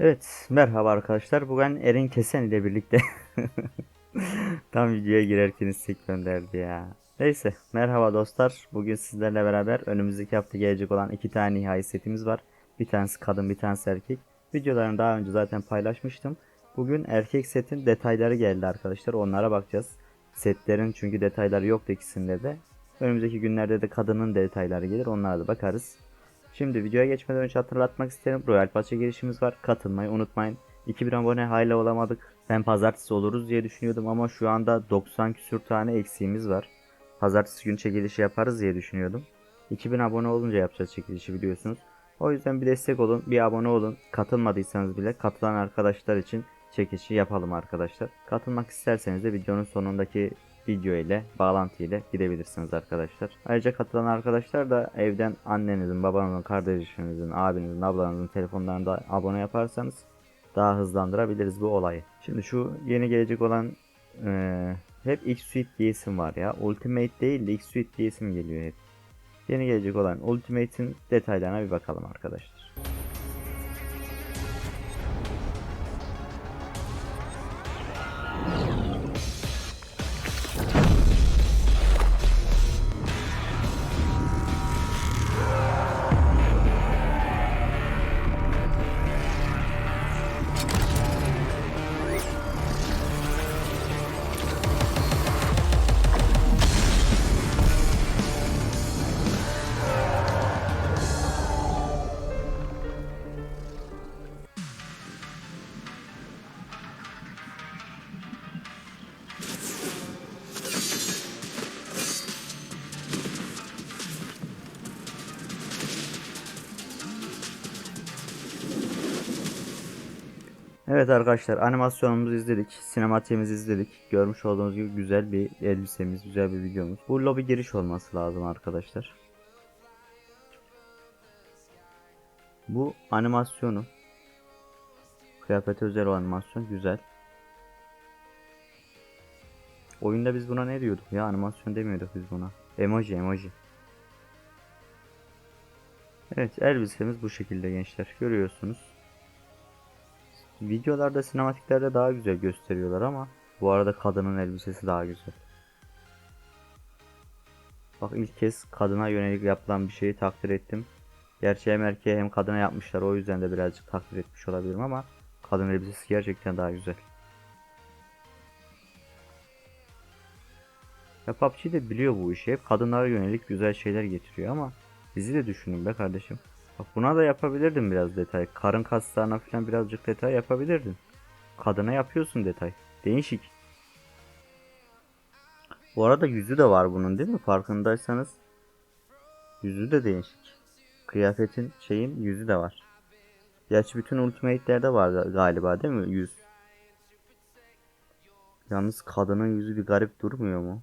Evet, merhaba arkadaşlar. Bugün Erin Kesen ile birlikte tam videoya girerken istek gönderdi ya. Neyse, merhaba dostlar. Bugün sizlerle beraber önümüzdeki hafta gelecek olan iki tane nihai setimiz var. Bir tanesi kadın, bir tanesi erkek. Videolarını daha önce zaten paylaşmıştım. Bugün erkek setin detayları geldi arkadaşlar. Onlara bakacağız. Setlerin çünkü detayları yoktu ikisinde de. Önümüzdeki günlerde de kadının detayları gelir. Onlara da bakarız. Şimdi videoya geçmeden önce hatırlatmak isterim. Royal Pass'e girişimiz var. Katılmayı unutmayın. 2000 abone hala olamadık. Ben pazartesi oluruz diye düşünüyordum ama şu anda 90 küsür tane eksiğimiz var. Pazartesi gün çekilişi yaparız diye düşünüyordum. 2000 abone olunca yapacağız çekilişi biliyorsunuz. O yüzden bir destek olun, bir abone olun. Katılmadıysanız bile katılan arkadaşlar için çekilişi yapalım arkadaşlar. Katılmak isterseniz de videonun sonundaki video ile bağlantı ile gidebilirsiniz arkadaşlar. Ayrıca katılan arkadaşlar da evden annenizin, babanızın, kardeşinizin, abinizin, ablanızın telefonlarında abone yaparsanız daha hızlandırabiliriz bu olayı. Şimdi şu yeni gelecek olan eee, hep X-Suite diyesim var ya. Ultimate değil de X-Suite diyesim geliyor hep. Yeni gelecek olan Ultimate'in detaylarına bir bakalım arkadaşlar. Evet arkadaşlar animasyonumuzu izledik. Sinematiğimizi izledik. Görmüş olduğunuz gibi güzel bir elbisemiz, güzel bir videomuz. Bu lobi giriş olması lazım arkadaşlar. Bu animasyonu kıyafete özel animasyon güzel. Oyunda biz buna ne diyorduk ya animasyon demiyorduk biz buna. Emoji emoji. Evet elbisemiz bu şekilde gençler görüyorsunuz. Videolarda sinematiklerde daha güzel gösteriyorlar ama bu arada kadının elbisesi daha güzel. Bak ilk kez kadına yönelik yapılan bir şeyi takdir ettim. Gerçi hem erkeğe hem kadına yapmışlar o yüzden de birazcık takdir etmiş olabilirim ama kadın elbisesi gerçekten daha güzel. Ya PUBG de biliyor bu işi. Hep kadınlara yönelik güzel şeyler getiriyor ama bizi de düşünün be kardeşim. Bak buna da yapabilirdin biraz detay. Karın kaslarına falan birazcık detay yapabilirdin. Kadına yapıyorsun detay. Değişik. Bu arada yüzü de var bunun değil mi? Farkındaysanız. Yüzü de değişik. Kıyafetin şeyin yüzü de var. Gerçi bütün ultimate'lerde var galiba değil mi? Yüz. Yalnız kadının yüzü bir garip durmuyor mu?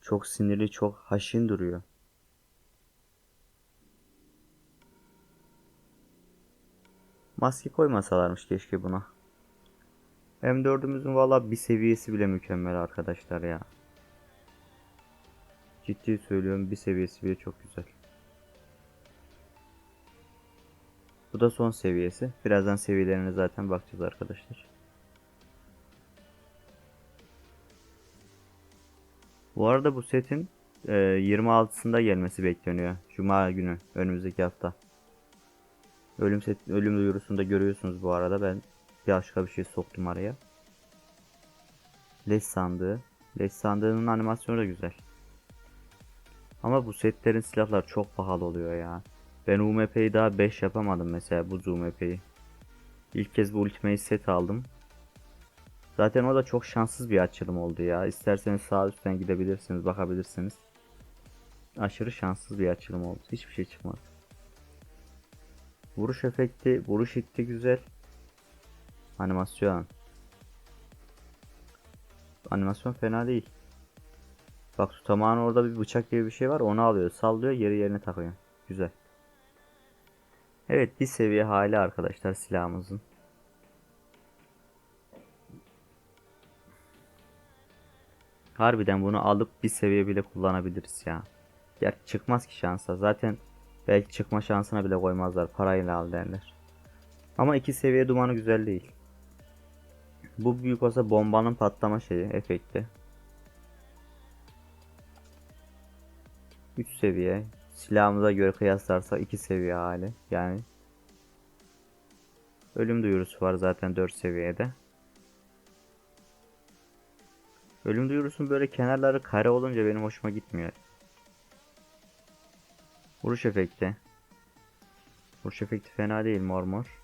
Çok sinirli, çok haşin duruyor. Maske koymasalarmış keşke buna. M4'ümüzün valla bir seviyesi bile mükemmel arkadaşlar ya. Ciddi söylüyorum bir seviyesi bile çok güzel. Bu da son seviyesi. Birazdan seviyelerine zaten bakacağız arkadaşlar. Bu arada bu setin e, 26'sında gelmesi bekleniyor. Cuma günü önümüzdeki hafta. Ölüm set, ölüm duyurusunu da görüyorsunuz bu arada. Ben başka bir şey soktum araya. Leş sandığı. Leş sandığının animasyonu da güzel. Ama bu setlerin silahlar çok pahalı oluyor ya. Ben UMP'yi daha 5 yapamadım mesela bu UMP'yi. İlk kez bu Ultimate set aldım. Zaten o da çok şanssız bir açılım oldu ya. İsterseniz sağ üstten gidebilirsiniz, bakabilirsiniz. Aşırı şanssız bir açılım oldu. Hiçbir şey çıkmadı. Vuruş efekti, vuruş itti güzel. Animasyon. Animasyon fena değil. Bak tutamağın orada bir bıçak gibi bir şey var. Onu alıyor, sallıyor, yeri yerine takıyor. Güzel. Evet, bir seviye hali arkadaşlar silahımızın. Harbiden bunu alıp bir seviye bile kullanabiliriz ya. Gerçi çıkmaz ki şansa. Zaten belki çıkma şansına bile koymazlar. Parayla al derler. Ama iki seviye dumanı güzel değil. Bu büyük olsa bombanın patlama şeyi, efekti. 3 seviye. Silahımıza göre kıyaslarsak 2 seviye hali. Yani ölüm duyurusu var zaten 4 seviyede. Ölüm duyurusunun böyle kenarları kare olunca benim hoşuma gitmiyor. Vuruş efekti. Vuruş efekti fena değil mor mor.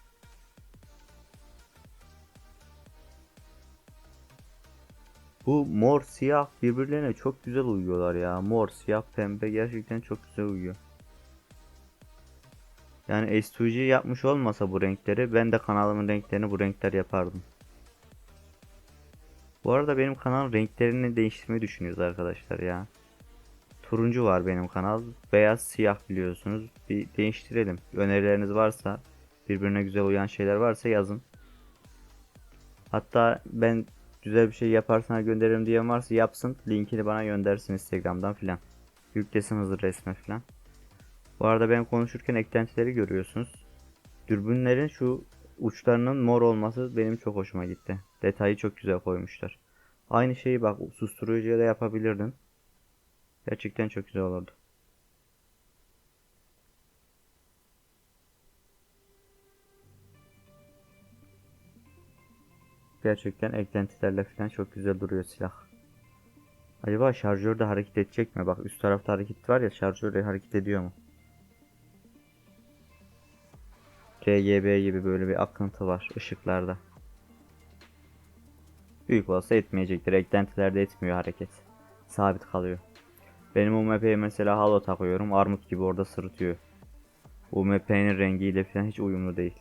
Bu mor siyah birbirlerine çok güzel uyuyorlar ya. Mor siyah pembe gerçekten çok güzel uyuyor. Yani S2G yapmış olmasa bu renkleri ben de kanalımın renklerini bu renkler yapardım. Bu arada benim kanalın renklerini değiştirmeyi düşünüyoruz arkadaşlar ya. Turuncu var benim kanal. Beyaz siyah biliyorsunuz. Bir değiştirelim. Önerileriniz varsa birbirine güzel uyan şeyler varsa yazın. Hatta ben güzel bir şey yaparsan gönderirim diyen varsa yapsın. Linkini bana göndersin Instagram'dan filan. Yüklesin hızlı resme filan. Bu arada ben konuşurken eklentileri görüyorsunuz. Dürbünlerin şu uçlarının mor olması benim çok hoşuma gitti. Detayı çok güzel koymuşlar. Aynı şeyi bak susturucuya da yapabilirdin. Gerçekten çok güzel olurdu. Gerçekten eklentilerle falan çok güzel duruyor silah. Acaba şarjör de hareket edecek mi? Bak üst tarafta hareket var ya şarjör de hareket ediyor mu? RGB gibi böyle bir akıntı var ışıklarda. Büyük olsa etmeyecektir. Eklentilerde etmiyor hareket. Sabit kalıyor. Benim UMP'ye mesela halo takıyorum. Armut gibi orada sırıtıyor. UMP'nin rengiyle falan hiç uyumlu değil.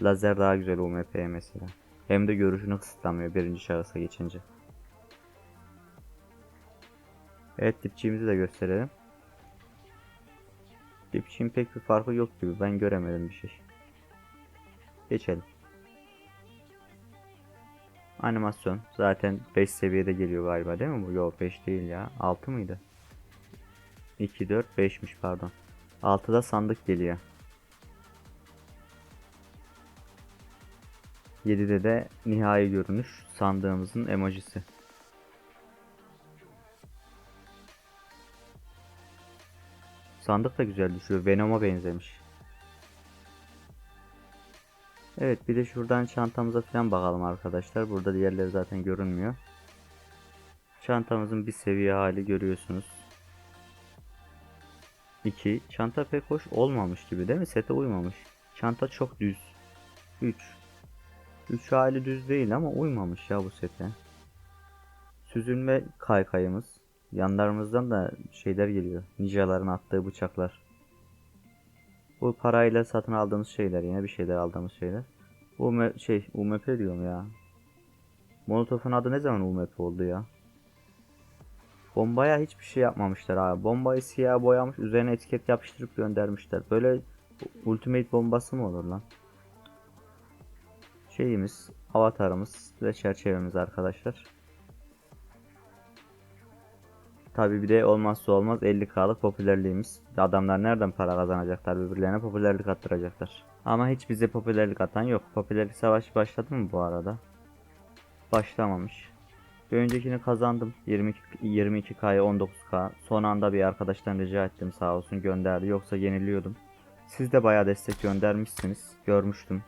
Lazer daha güzel UMP'ye mesela. Hem de görüşünü kısıtlamıyor birinci şahısa geçince. Evet dipçiğimizi de gösterelim. Dipçiğin pek bir farkı yok gibi. Ben göremedim bir şey. Geçelim. Animasyon zaten 5 seviyede geliyor galiba değil mi bu? Yok 5 değil ya. 6 mıydı? 2 4 5'miş pardon. 6'da sandık geliyor. 7'de de nihai görünüş sandığımızın emojisi. Sandık da güzel düşüyor. Venom'a benzemiş. Evet bir de şuradan çantamıza falan bakalım arkadaşlar. Burada diğerleri zaten görünmüyor. Çantamızın bir seviye hali görüyorsunuz. 2. Çanta pek hoş olmamış gibi değil mi? Sete uymamış. Çanta çok düz. 3. 3 hali düz değil ama uymamış ya bu sete. Süzülme kaykayımız. Yanlarımızdan da şeyler geliyor. Ninjaların attığı bıçaklar. Bu parayla satın aldığımız şeyler yine bir şeyler aldığımız şeyler. UM şey UMP diyorum ya. Molotov'un adı ne zaman UMP oldu ya? Bombaya hiçbir şey yapmamışlar abi. Bombayı siyah boyamış üzerine etiket yapıştırıp göndermişler. Böyle ultimate bombası mı olur lan? Şeyimiz, avatarımız ve çerçevemiz arkadaşlar. Tabi bir de olmazsa olmaz 50k'lık popülerliğimiz. Adamlar nereden para kazanacaklar birbirlerine popülerlik attıracaklar. Ama hiç bize popülerlik atan yok. Popülerlik savaşı başladı mı bu arada? Başlamamış. Bir öncekini kazandım. 22 22K'ya 19K. Son anda bir arkadaştan rica ettim sağ olsun gönderdi. Yoksa yeniliyordum. Siz de bayağı destek göndermişsiniz. Görmüştüm.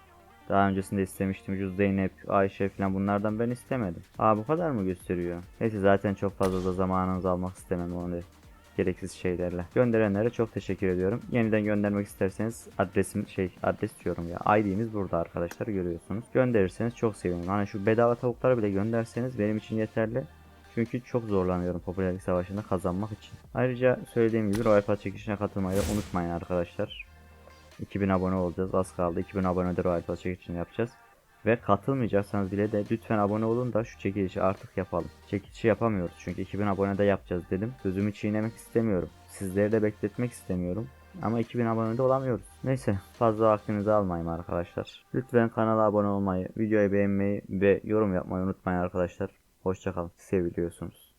Daha öncesinde istemiştim. Ucuz Zeynep, Ayşe falan bunlardan ben istemedim. Aa bu kadar mı gösteriyor? Neyse zaten çok fazla da zamanınızı almak istemem onu gereksiz şeylerle. Gönderenlere çok teşekkür ediyorum. Yeniden göndermek isterseniz adresim şey adres diyorum ya. ID'miz burada arkadaşlar görüyorsunuz. Gönderirseniz çok sevinirim. Hani şu bedava tavukları bile gönderseniz benim için yeterli. Çünkü çok zorlanıyorum popülerlik savaşında kazanmak için. Ayrıca söylediğim gibi Royal Pass çekişine katılmayı unutmayın arkadaşlar. 2000 abone olacağız. Az kaldı. 2000 abonede Royal Pass çekilişini yapacağız. Ve katılmayacaksanız bile de lütfen abone olun da şu çekilişi artık yapalım. Çekilişi yapamıyoruz çünkü 2000 abonede yapacağız dedim. Sözümü çiğnemek istemiyorum. Sizleri de bekletmek istemiyorum. Ama 2000 abonede olamıyoruz. Neyse fazla vaktinizi almayayım arkadaşlar. Lütfen kanala abone olmayı, videoyu beğenmeyi ve yorum yapmayı unutmayın arkadaşlar. Hoşçakalın. Seviliyorsunuz.